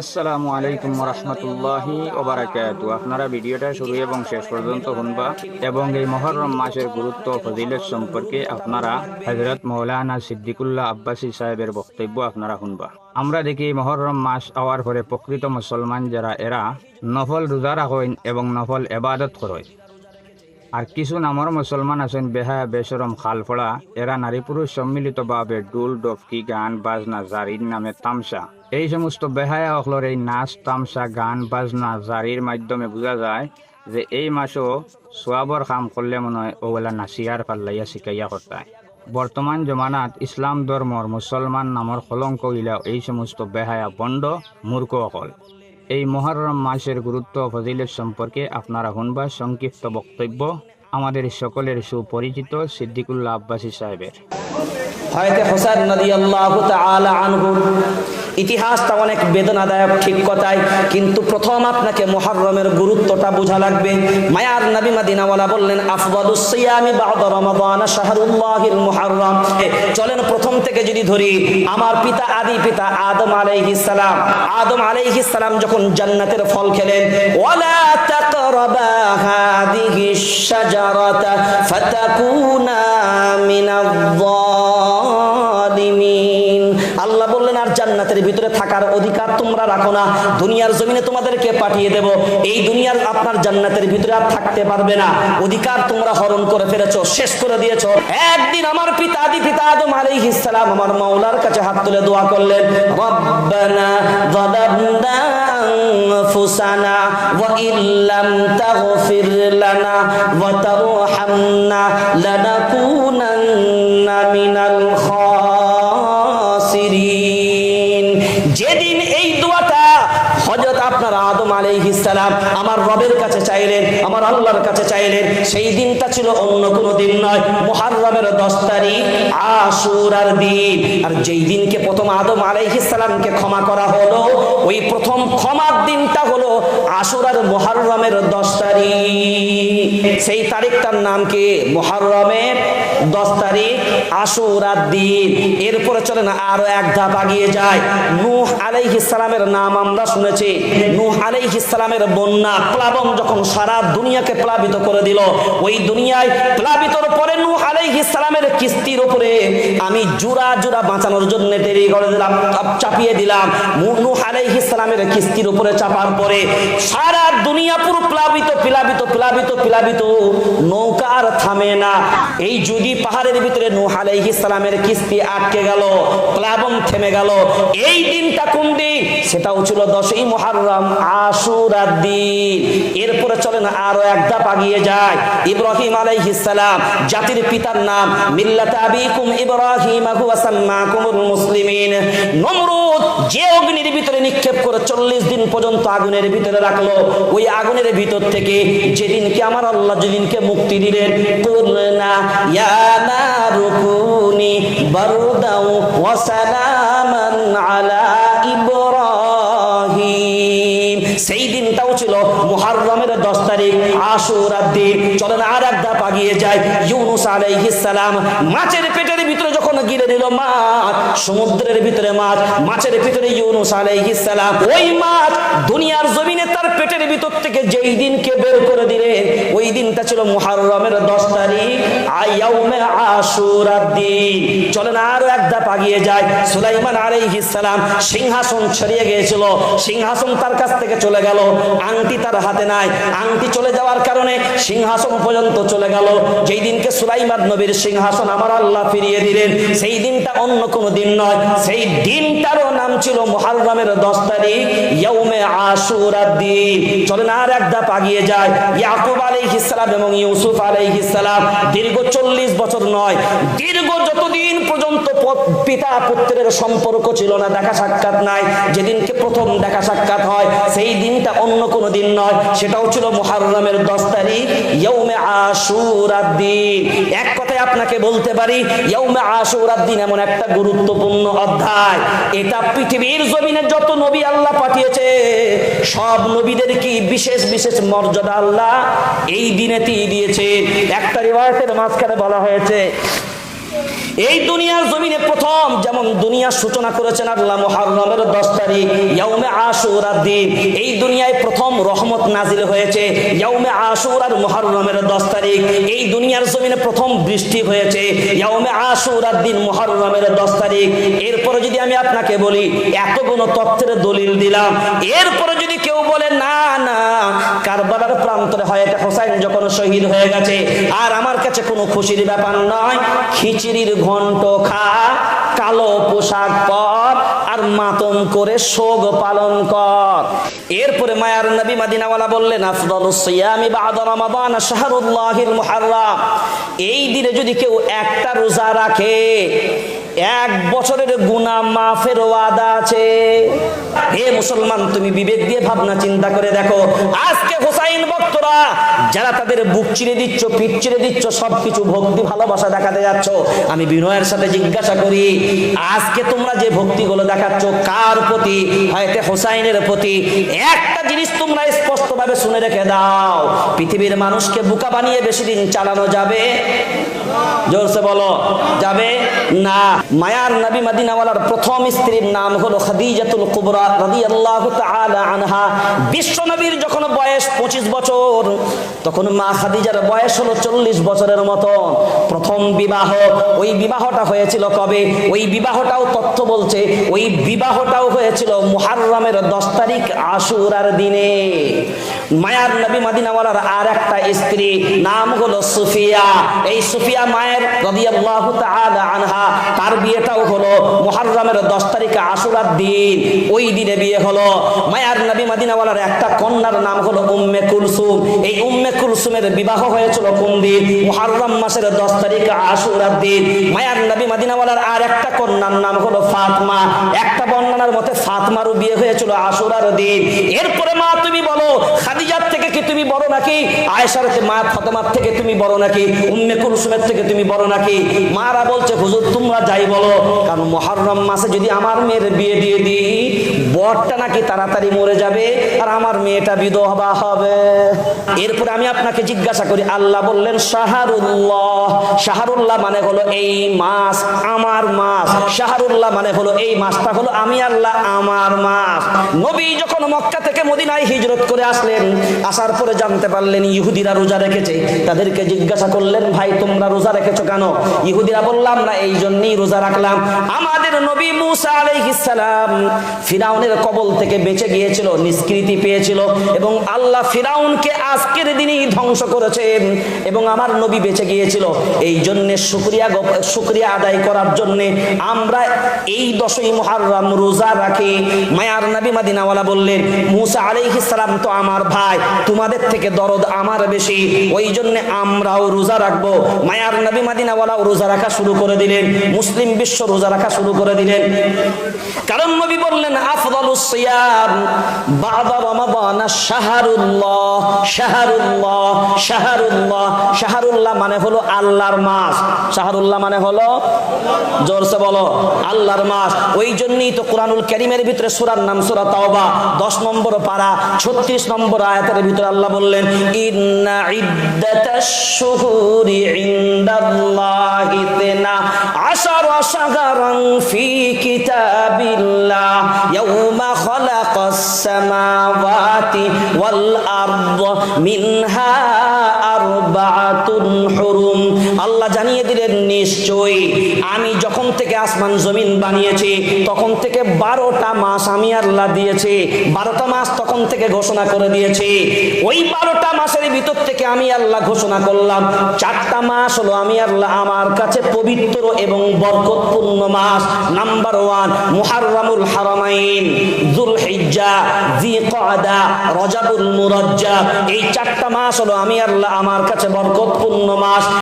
আসসালামু আলাইকুম রহমতুল্লাহি ওবারাকাতু আপনারা ভিডিওটা শুরু এবং শেষ পর্যন্ত শুনবা এবং এই মহরম মাসের গুরুত্ব ফজিলত সম্পর্কে আপনারা হজরত মৌলানা সিদ্দিকুল্লাহ আব্বাসী সাহেবের বক্তব্য আপনারা শুনবা। আমরা দেখি মহরম মাস আওয়ার পরে প্রকৃত মুসলমান যারা, এরা নফল রোজা রাখেন এবং নফল এবাদত করেন। আর কিছু নামর মুসলমান আছেন, বেহা বেসরম খালফড়া এরা নারী পুরুষ সম্মিলিতভাবে ডুল ডফকি গান, বাজনা, জারির নামে তামসা। এই সমস্ত বেহায়া অখলর এই নাচ, তামসা, গান, বাজনা, জারির মাধ্যমে বোঝা যায় যে এই মাসও সোয়াবর কাম করলে মনে হয় ওগুলা নাচিয়ার পাল্লাইয়া শিকাইয়া করতায় বর্তমান জমানাত ইসলাম ধর্মর মুসলমান নামর কলঙ্ক ইলা এই সমস্ত বেহায়া বন্ড মূর্খ অকল। এই মহরম মাসের গুরুত্ব ও ফজিলত সম্পর্কে আপনারা শুনবা সংক্ষিপ্ত বক্তব্য আমাদের সকলের সুপরিচিত সিদ্দিকুল্লাহ আব্বাসী সাহেবের। হয়তো হোসেন নদী আল্লাহ আনহুর ইতিহাসটা অনেক বেদনাদায়ক, ঠিক কথাই। কিন্তু প্রথম আপনাকে মুহররমের গুরুত্বটা বোঝা লাগবে। মায়ার নবী মদিনাওয়ালা বললেন, আফদালুস সিয়ামি বা'দা রমাদান শাহরুল্লাহিল মুহররম। চলেন প্রথম থেকে যদি ধরি, আমার পিতা আদি পিতা আদম আলাইহিস সালাম। আদম আলাইহিস সালাম যখন জান্নাতের ফল খেলেন, ওয়ালা তাকরাবা হাদিহিশ শাজারাতা ফাতাকুনা মিনায-যালিমিন আল্লাহ বললেন, আর জান্নাতের ভিতরে থাকার অধিকার তোমরা রাখো না। দুনিয়ার জমিনে তোমাদেরকে পাঠিয়ে দেব। এই দুনিয়ার আপনার জান্নাতের ভিতরে আর থাকতে পারবে না। অধিকার তোমরা হরণ করে ফেলেছো, শেষ করে দিয়েছ। একদিন আমার পিতা আদি পিতা আদম আলাইহিস সালাম আমার মাওলার কাছে হাত তুলে দোয়া করলেন, রব্বানা যালামনা আনফুসানা ওয়া ইল্লাম তাগফির লানা ওয়া তারহামনা লানাকুনান্না আমার রবের কাছে চাইলেন, আমার আল্লাহর কাছে চাইলেন, সেই দিনটা ছিল অন্য কোনো দিন নয়। মুহররমের 10 তারিখ আশুরার দিন আর যেই দিনকে প্রথম আদম আলাইহিস সালামকে ক্ষমা করা হলো, ওই প্রথম ক্ষমার দিনটা হলো আশুরার মুহররমের 10 তারিখ। সেই তারিখটার নাম কি? মুহররমের 10 তারিখ আশুরার দিন এরপরে চলেন আরও এক ধাপ আগিয়ে যায় নূহ আলাইহিস সালামের নাম আমরা শুনেছি। নূহ আলাইহিস সালামের বন্যা প্লাবন যখন সারা দুনিয়াকে প্লাবিত করে দিল, ওই দুনিয়ায় প্লাবিতর পরে নু আলাইহিস সালামের কিস্তির উপরে আমি জুরা জুরা বাঁচানোর জন্য দেরি করে দিলাম চাপিয়ে দিলাম। মু- নূহ আলাইহিস সালামের কিস্তির উপরে চাপার পরে সারা দুনিয়া পুরো প্লাবিত প্লাবিত প্লাবিত প্লাবিত, নৌকা আর থামে না। এই যদি পাহাড়ের ভিতরে নূহ আলাইহিস সালামের কিস্তি আটকে গেল, প্লাবন থেমে গেল। এই দিনটা কোন দিন? সেটাও ছিল দশই মুহররম আশুরার দিন। এরপরে চলেন আরও এক ধাপ আগিয়ে যায় ইব্রাহিম আলাইহিস সালাম, জাতির পিতার নাম, মিল্লাত আবিকুম ইব্রাহিম যে অগ্নির ভিতরে নিক্ষেপ করে চল্লিশ দিন পর্যন্ত আগুনের ভিতরে রাখল, ওই আগুনের ভিতর থেকে যেদিনকে আমার আল্লাহ যেদিনকে মুক্তি দিলেন সেই দিনটাও ছিল মুহররমের 10 তারিখ, আশুরার দিন। চলেন আর এক ধাপ আগিয়ে যায় ইউনুস আলাইহিস সালাম মাছের যখন গিলে দিল মাছ। সমুদ্রের ভিতরে মাছ, মাছের ভিতরে ইউনুস আলাইহিস সালাম। ওই মাছ দুনিয়ার জমিনে তার পেটের ভিতর থেকে যেই দিনকে বের করে দিলেন ওই দিনটা ছিল মুহররমের 10 তারিখ। আয়াউমে আশুরার দিন চলেন আরও এক ধাপ আগিয়ে যায় সুলাইমান আলাইহিস সালাম সিংহাসন ছড়িয়ে গিয়েছিল। সিংহাসন তার কাছ থেকে চলে গেল। আংটি তার হাতে নাই। আংটি চলে যাওয়ার কারণে সিংহাসন পর্যন্ত চলে গেল। যেই দিনকে সুলাইমান নবীর সিংহাসন আমার আল্লাহ ফিরিয়ে দিলেন। সেই দিনটা অন্য কোনো দিন নয়। সেই দিনটারও নাম ছিল মুহররমের 10 তারিখ আর এক ধাপ আগিয়ে যায় ইয়াকুব আলাইহিস সালাম এবং ইউসুফ আলাইহিস সালাম দীর্ঘ 40 বছর নয়। দীর্ঘ যতদিন পর্যন্ত পিতা পুত্রের সম্পর্ক ছিল না, দেখা সাক্ষাৎ নাই। যেদিনকে প্রথম দেখা সাক্ষাৎ হয়, সেই দিনটা অন্য কোনো দিন নয়। সেটাও ছিল মুহররমের 10 তারিখ আশুরার দিন এক কথায় আপনাকে বলতে পারি আশুরার দিন এমন একটা গুরুত্বপূর্ণ অধ্যায়। এটা পৃথিবীর জমিনে যত নবী আল্লাহ পাঠিয়েছে, সব নবীদের কি বিশেষ বিশেষ মর্যাদা আল্লাহ এই দিনেতেই দিয়েছে। একটা রিওয়ায়াতের মাঝখানে বলা হয়েছে এই দুনিয়ার জমিনে প্রথম যেমন দুনিয়ার সূচনা করেছেন আল্লাহ মুহাররমের দশ তারিখ, ইয়াউমে আশুরার দিন এই দুনিয়ায় প্রথম রহমত নাজিল হয়েছে ইয়াউমে আশুরার মুহাররমের দশ তারিখ। এই দুনিয়ার জমিনে প্রথম বৃষ্টি হয়েছে ইয়াউমে আশুরার দিন মুহাররমের দশ তারিখ। এরপরে যদি আমি আপনাকে বলি এত এতগুলো তথ্যের দলিল দিলাম। এরপরে যদি কেউ কারবালার প্রান্তরে হয়। এটা হোসাইন যখন শহীদ হয়ে গেছে, আর আমার কাছে কোনো খুশির ব্যাপার নয়। খিচুড়ির ঘন্ট খা, কালো পোশাক পর, আর মাতম করে শোক পালন কর। এরপরে মায়ার নবী মাদিনাওয়ালা বললেন আফদালুস সিয়ামি বাদা রমাদান শাহরুল্লাহিল মুহাররাম। এই দিনে যদি কেউ একটা রোজা রাখে এক বছরের গুণা মাফের ওয়াদা আছে। হে মুসলমান, তুমি বিবেক দিয়ে ভাবনা চিন্তা করে দেখো। আজকে হোসাইন যারা তাদের বুক চিরে দিচ্ছ, পিঠ চিরে দিচ্ছ, সবকিছু ভক্তি, ভালোবাসা দেখাতে যাচ্ছ, আমি বিনয়ের সাথে জিজ্ঞাসা করি, আজকে তোমরা যে ভক্তিগুলো দেখাচ্ছ, কার প্রতি? হয়তো হোসাইনের প্রতি। একটা জিনিস তোমরা স্পষ্টভাবে শুনে রেখে দাও, পৃথিবীর মানুষকে বুকা বানিয়ে বেশি দিন চালানো যাবে? জোরসে বলো, যাবে? না। মায়ার নবী মদিনাওয়ালার প্রথম স্ত্রীর নাম হলো খাদিজাতুল কুবরা রাদিয়াল্লাহু তাআলা আনহা। বিশ্ব নবীর যখন বয়স 25 বছর তখন মা খাদিজার বয়স হলো 40 বছরের মতো প্রথম বিবাহ, ওই বিবাহটা হয়েছিল কবে? ওই বিবাহটাও তথ্য বলছে, ওই বিবাহটাও হয়েছিল মুহাররমের 10 তারিখ আশুরার দিনে। মায়ার নবী মদিনাওয়ালার আর একটা স্ত্রী, নাম হলো সুফিয়া। এই সুফিয়া মায়ের আনহা, তার বিয়েটাও হলো মুহররমের 10 তারিখে আশুরার দিন। ওই দিনে বিয়ে হলো। মায়ার নবী মদিনাওয়ালার একটা কন্যার নাম হলো উম্মে কুলসুম। এই উম্মে কুলসুমের বিবাহ হয়েছিল কোন দিন? মুহররম মাসের 10 তারিখে আশুরার দিন। মায়ার নবী মদিনাওয়ালার আর একটা কন্যার নাম হলো ফাতমা। একটা বর্ণনার মতে ফাতমারও বিয়ে হয়েছিল আশুরার দিন। এরপরে মা, তুমি বলো খাদিজার থেকে কি তুমি বড় নাকি? আয়েশার মা ফাতেমার থেকে তুমি বড় নাকি? উম্মে কুলসুমের থেকে তুমি বড় নাকি? মারা বলছে, হুজুর, তোমরা যাই বলো। কারণ মুহররম মাসে যদি আমার মেয়ের বিয়ে দিয়ে দিই, বরটা নাকি তাড়াতাড়ি মরে যাবে আর আমার মেয়েটা বিধবা হবে। এরপরে আমি আপনাকে জিজ্ঞাসা করি, আল্লাহ বললেন, শাহরুল্লাহ। শাহরুল্লাহ মানে হলো এই মাস আমার মাস। শাহরুল্লাহ মানে হলো এই মাসটা হলো আমি আল্লাহ আমার মাস। নবী যখন মক্কা থেকে মদিনায় হিজরত করে আসলেন, আসার পরে জানতে পারলেন, ইহুদিরা রোজা রেখেছে। তাদেরকে জিজ্ঞাসা করলেন, ভাই, তোমরা রোজা রেখেছো কেন? ইহুদিরা বললাম না এই জন্যই রোজা রাখলাম। আমাদের নবী মুসা আলাইহিস সালাম ফিরাউনের কবল থেকে বেঁচে গিয়েছিল, নিষ্কৃতি পেয়েছিল এবং আল্লাহ ফিরাউনকে আজকের দিনেই ধ্বংস করেছেন এবং আমার নবী বেঁচে গিয়েছিল। এই জন্য শুক্রিয়া শুক্রিয়া আদায় করার জন্য আমরা এই দশই মহারম রোজা রাখি। মায়ার নবী মাদিনাওয়ালা বললেন, মুসা আলাইহিস সালাম তো আমার ভাই, তোমাদের থেকে দরদ আমার বেশি। ওই জন্য আমরাও রোজা রাখব। মায়ার নবী মাদিনাওয়ালাও রোজা রাখা শুরু করে দিলেন। মুসলিম বিশ্ব রোজা রাখা শুরু করে দিলেন। কারণ নবী বললেন, আফদালুস সিয়াম বাদা রমাদান শাহরুল্লাহ শাহরুল্লাহ শাহরুল্লাহ। শাহরুল্লাহ মানে হলো আল্লাহর মাস। শাহরুল্লাহ মানে হলো, জোরসে বলো, আল্লাহর মাস। ওই জন্যই তো কোরআনুল কারীমের ভিতরে সূরার নাম সূরা তাওবা 10 নম্বর পারা 36 নম্বর আয়াতের ভিতরে আল্লাহ বললেন আল্লাহ জানিয়ে দিলেন, নিশ্চয়ই আমি যখন থেকে আসমান জমিন বানিয়েছি, তখন থেকে বারোটা মাস আমি আল্লাহ দিয়েছি, বারোটা মাস তখন থেকে ঘোষণা করে দিয়েছি। ওই বারোটা মাসের ভিতর থেকে আমি আল্লাহ ঘোষণা করলাম, চারটা মাস হলো আমি আল্লাহ আমার কাছে পবিত্র এবং বরকতপূর্ণ মাস। নাম্বার ওয়ান মুহাররামুল হারামাইন জুল হিজ্জা জি কদা রজাবুল মুরজ্জা। এই চারটা মাস হলো আমি আল্লাহ আমার কাছে বরকতপূর্ণ মাস।